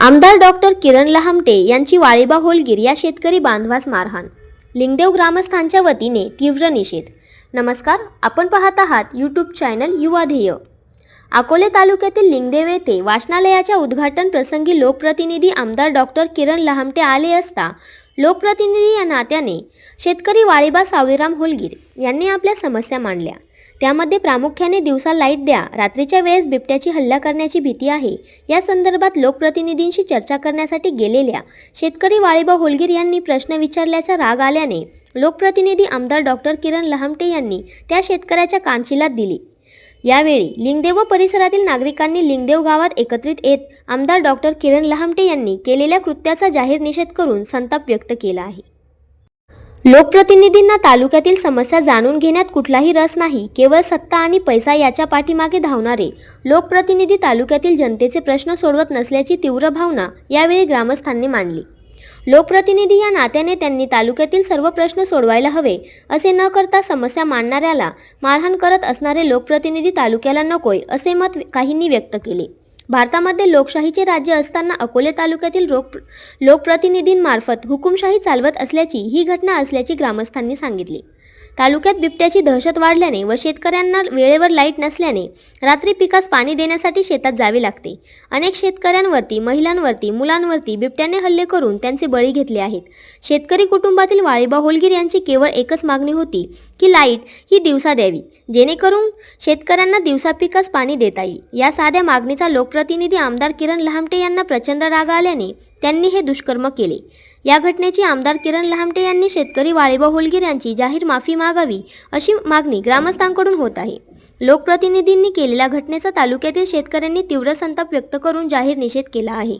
आमदार डॉक्टर किरण लहामटे यांची वाळीबा होलगीर या शेतकरी बांधवास मारहाण. लिंगदेव ग्रामस्थांच्या वतीने तीव्र निषेध. नमस्कार आपण पाहत आहात यूट्यूब चॅनल युवा ध्येय. अकोले तालुक्यातील लिंगदेव येथे वाचनालयाच्या उद्घाटन प्रसंगी लोकप्रतिनिधी आमदार डॉक्टर किरण लहामटे आले असता लोकप्रतिनिधी या नात्याने शेतकरी वाळीबा सावळीराम होलगीर यांनी आपल्या समस्या मांडल्या. त्यामध्ये प्रामुख्याने दिवसा लाइट द्या रात्रीच्या वेळेस बिबट्याची हल्ला करण्याची भीती आहे. या संदर्भात लोकप्रतिनिधींशी चर्चा करण्यासाठी गेलेल्या शेतकरी वाळीबा होलगीर यांनी प्रश्न विचारल्याचा राग आल्याने लोकप्रतिनिधी आमदार डॉक्टर किरण लहामटे यांनी त्या शेतकऱ्याच्या कानशिलात दिली. यावेळी लिंगदेव व परिसरातील नागरिकांनी लिंगदेव गावात एकत्रित येत आमदार डॉक्टर किरण लहामटे यांनी केलेल्या कृत्याचा जाहीर निषेध करून संताप व्यक्त केला आहे. लोकप्रतिनिधींना तालुक्यातील समस्या जाणून घेण्यात कुठलाही रस नाही केवळ सत्ता आणि पैसा याच्या पाठीमागे धावणारे. लोकप्रतिनिधी तालुक्यातील जनतेचे प्रश्न सोडवत नसल्याची तीव्र भावना यावेळी ग्रामस्थांनी मांडली. लोकप्रतिनिधी या नात्याने त्यांनी तालुक्यातील सर्व प्रश्न सोडवायला हवे असे न करता समस्या मांडणाऱ्याला मारहाण करत असणारे लोकप्रतिनिधी तालुक्याला नकोय असे मत काहींनी व्यक्त केले. भारतामध्ये लोकशाहीचे राज्य असताना अकोले तालुक्यातील लोक लोकप्रतिनिधींमार्फत हुकुमशाही चालवत असल्याची ही घटना असल्याची ग्रामस्थांनी सांगितली. तालुक्यात बिबट्याची दहशत वाढल्याने व शेतकऱ्यांना वेळेवर लाइट नसल्याने रात्री पिकास पाणी देण्यासाठी शेतात जावे लागते. अनेक शेतकऱ्यांवरती महिलांवरती मुलांवरती बिबट्याने हल्ले करून त्यांचे बळी घेतले आहेत. शेतकरी कुटुंबातील वाळीबा होलगीर यांची केवळ एकच मागणी होती की लाइट ही दिवसा द्यावी जेणेकरून शेतकऱ्यांना दिवसा पिकास पाणी देता येईल. या साध्या मागणीचा लोकप्रतिनिधी आमदार किरण लहामटे यांना प्रचंड राग आल्याने त्यांनी हे दुष्कर्म केले. या घटनेची आमदार किरण लहामटे यांनी शेतकरी वाळीबा होलगीर यांची जाहीर माफी मागावी अशी मागणी ग्रामस्थांकडून होत आहे. लोकप्रतिनिधींनी केलेल्या घटनेचा तालुक्यातील शेतकऱ्यांनी तीव्र संताप व्यक्त करून जाहीर निषेध केला आहे.